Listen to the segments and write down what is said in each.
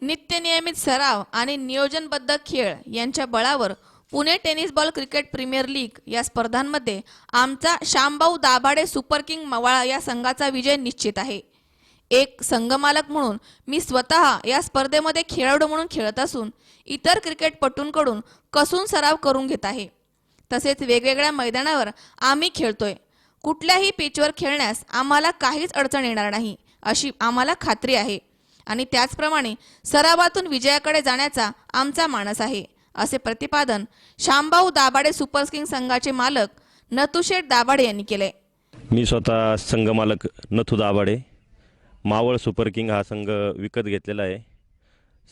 नित्यनियमित सराव आणि नियोजनबद्ध खेळ यांच्या बळावर Pune tennis ball cricket premier league या स्पर्धांमध्ये आमचा शामभाऊ दाभाडे सुपर किंग मवाळा या संघाचा विजय निश्चित आहे. एक संघमालक म्हणून मी स्वतः या स्पर्धेमध्ये खेळाडू म्हणून खेळत असून इतर क्रिकेटपटूंकडून कसून सराव करून घेत आहे. तसेच वेगवेगळ्या मैदानावर आम्ही खेळतोय. कुठल्याही पिचवर खेळण्यास आम्हाला काहीच अडचण येणार नाही अशी आम्हाला खात्री आहे. आणि त्याचप्रमाणे सरावातून विजयाकडे जाण्याचा आमचा मानस आहे असे प्रतिपादन श्यामभाऊ दाभाडे सुपर किंग संघाचे मालक नतुशेठ दाभाडे यांनी केले. मी स्वतः संघ मालक नथू दाभाडे. मावळ सुपर किंग हा संघ विकत घेतलेला आहे.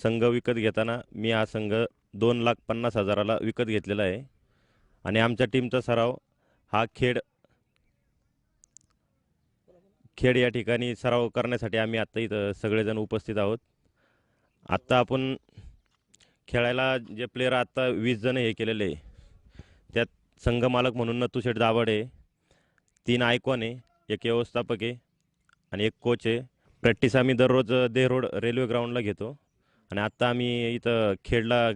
संघ विकत घेताना मी हा संघ दोन लाख पन्नास हजाराला विकत घेतलेला आहे. आणि आमच्या टीमचा सराव हा खेड खेड या ठिकाणी सराव करण्यासाठी आम्ही आत्ता इथं सगळेजण उपस्थित आहोत. आत्ता आपण खेळायला जे प्लेयर आत्ता वीस जण हे केलेले आहे त्यात संघमालक म्हणून नतुशेठ दाभाडे तीन आयकॉन आहे एक व्यवस्थापक आहे आणि एक कोच आहे. प्रॅक्टिस आम्ही दररोज देहरोड रेल्वे ग्राउंडला घेतो आणि आत्ता आम्ही इथं खेडला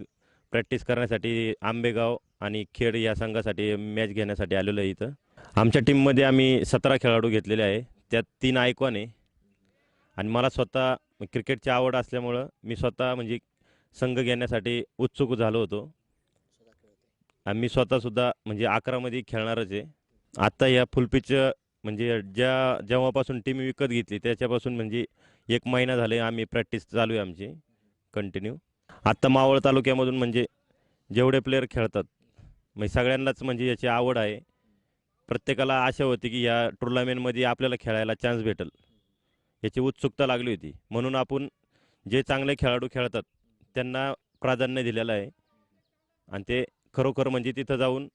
प्रॅक्टिस करण्यासाठी आंबेगाव आणि खेड या संघासाठी मॅच घेण्यासाठी आलेलो आहे इथं. आमच्या टीममध्ये आम्ही सतरा खेळाडू घेतलेले आहे. त्यात तीन आयकॉन आहे. आणि मला स्वतः क्रिकेटची आवड असल्यामुळं मी स्वतः म्हणजे संघ घेण्यासाठी उत्सुक झालो होतो. आणि मी स्वतःसुद्धा म्हणजे अकरामध्ये खेळणारच आहे. आत्ता या फुलपिच म्हणजे ज्या जेव्हापासून टीम विकत घेतली त्याच्यापासून म्हणजे एक महिना झाले आम्ही प्रॅक्टिस चालू आहे आमची कंटिन्यू आत्ता मावळ तालुक्यामधून म्हणजे जेवढे प्लेयर खेळतात म्हणजे सगळ्यांनाच म्हणजे याची आवड आहे. प्रत्येकाला आशा होती की या टुर्नामेंटमध्ये आपल्याला खेळायला चान्स भेटेल. याची उत्सुकता लागली होती. म्हणून आपण जे चांगले खेळाडू खेळतात त्यांना प्राधान्य दिलेलं आहे. आणि ते खरोखर म्हणजे तिथं जाऊन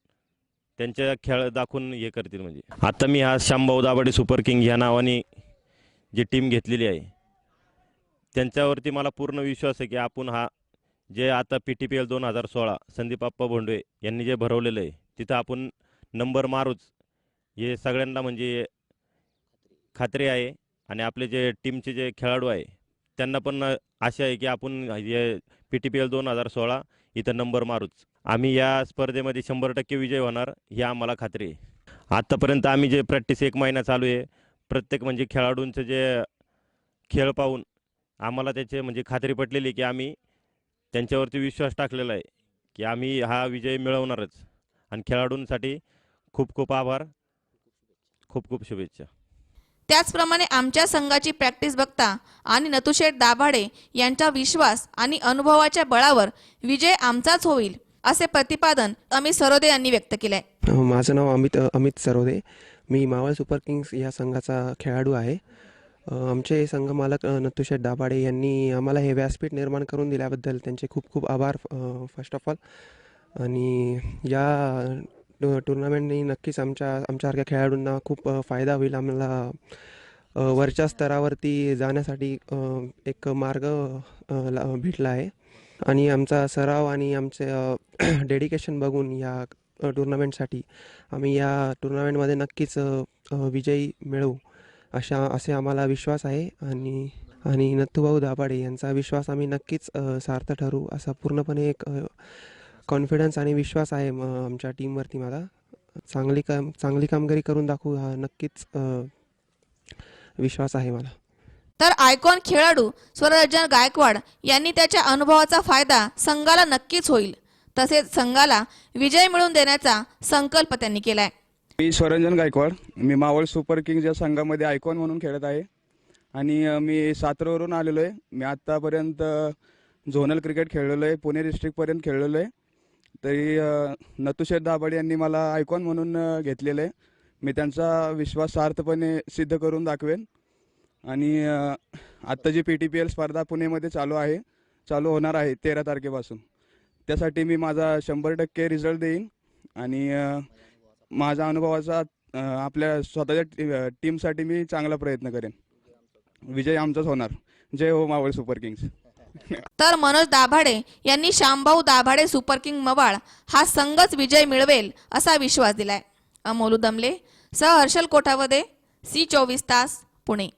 त्यांच्या खेळ दाखवून हे करतील म्हणजे. आता मी हा शामभाऊ दाभाडे सुपर किंग ह्या नावाने जी टीम घेतलेली आहे त्यांच्यावरती मला पूर्ण विश्वास आहे की आपण हा जे आता पी टी पी एल दोन हजार सोळा संदीपाप्पा भोंडवे यांनी जे भरवलेलं आहे तिथं आपण नंबर मारूच. हे सगळ्यांना म्हणजे खात्री आहे आणि आपले जे टीमचे जे खेळाडू आहे त्यांना पण आशा आहे की आपण हे पी टी पी एल दोन हजार सोळा इथं नंबर मारूच. आम्ही या स्पर्धेमध्ये शंभर टक्के विजय होणार ही आम्हाला खात्री आहे. आत्तापर्यंत आम्ही जे प्रॅक्टिस एक महिना चालू आहे प्रत्येक म्हणजे खेळाडूंचं जे खेळ पाहून आम्हाला त्याचे म्हणजे खात्री पटलेली की आम्ही त्यांच्यावरती विश्वास टाकलेला आहे की आम्ही हा विजय मिळवणारच. आणि खेळाडूंसाठी खूप खूप आभार. खूप खूप शुभेच्छा. त्याचप्रमाणे आमच्या संघाची प्रॅक्टिस बघता आणि नतुशेठ दाभाडे यांचा विश्वास आणि अनुभवाच्या बळावर विजय आमचाच होईल असे प्रतिपादन अमित सरोदे यांनी व्यक्त केलंय. माझं नाव अमित अमित सरोदे. मी मावळ सुपर किंग्स या संघाचा खेळाडू आहे. आमचे संघ मालक अ, नथुशेठ दाभाडे यांनी आम्हाला हे व्यासपीठ निर्माण करून दिल्याबद्दल त्यांचे खूप खूप आभार फर्स्ट ऑफ ऑल आणि या टु- टुर्नामेंटनी नक्कीच आमच्या आमच्यासारख्या खेळाडूंना खूप फायदा होईल आम्हाला वरच्या स्तरावरती जाण्यासाठी एक मार्ग ला- भेटला आहे. आणि आमचा सराव आणि आमचे डेडिकेशन बघून या टुर्नामेंटसाठी आम्ही या टुर्नामेंटमध्ये नक्कीच विजयी मिळवू अशा असे आम्हाला विश्वास आहे. आणि आणि नथुभाऊ दाभाडे यांचा विश्वास आम्ही नक्कीच सार्थ ठरू असा पूर्णपणे एक कॉन्फिडन्स आणि विश्वास आहे आमच्या टीमवरती मला चांगली काम चांगली कामगिरी करून दाखवू हा नक्कीच विश्वास आहे मला. तर आयकॉन खेळाडू स्वररंजन गायकवाड यांनी त्याच्या अनुभवाचा फायदा संघाला नक्कीच होईल. तसेच संघाला विजय मिळवून देण्याचा संकल्प त्यांनी केलाय. मी स्वरंजन गायकवाड. मी मावळ सुपर किंग्ज या संघामध्ये आयकॉन म्हणून खेळत आहे. आणि मी सातारावरून आलेलो आहे. मी आत्तापर्यंत झोनल क्रिकेट खेळलेलो आहे. पुणे डिस्ट्रिक्टपर्यंत खेळलेलो आहे. तरी नतुशेर दाभाडे यांनी मला आयकॉन म्हणून घेतलेलं आहे. मी त्यांचा विश्वास सार्थपणे सिद्ध करून दाखवेन. आणि आत्ता G P T P L स्पर्धा पुणेमध्ये चालू आहे चालू होणार आहे तेरा तारखेपासून. त्यासाठी मी माझा शंभर टक्के रिझल्ट देईन. आणि माझा अनुभवाचा आपल्या स्वतःच्या टीमसाठी मी चांगला प्रयत्न करेन. विजय आमचाच होणार. जय हो मावळ सुपर किंग्स. तर मनोज दाभाडे यांनी श्यामभाऊ दाभाडे सुपर किंग मवाळ हा संघच विजय मिळवेल असा विश्वास दिलाय. अमोलू दमले सह हर्षल कोठावदे सी चोवीस तास पुणे.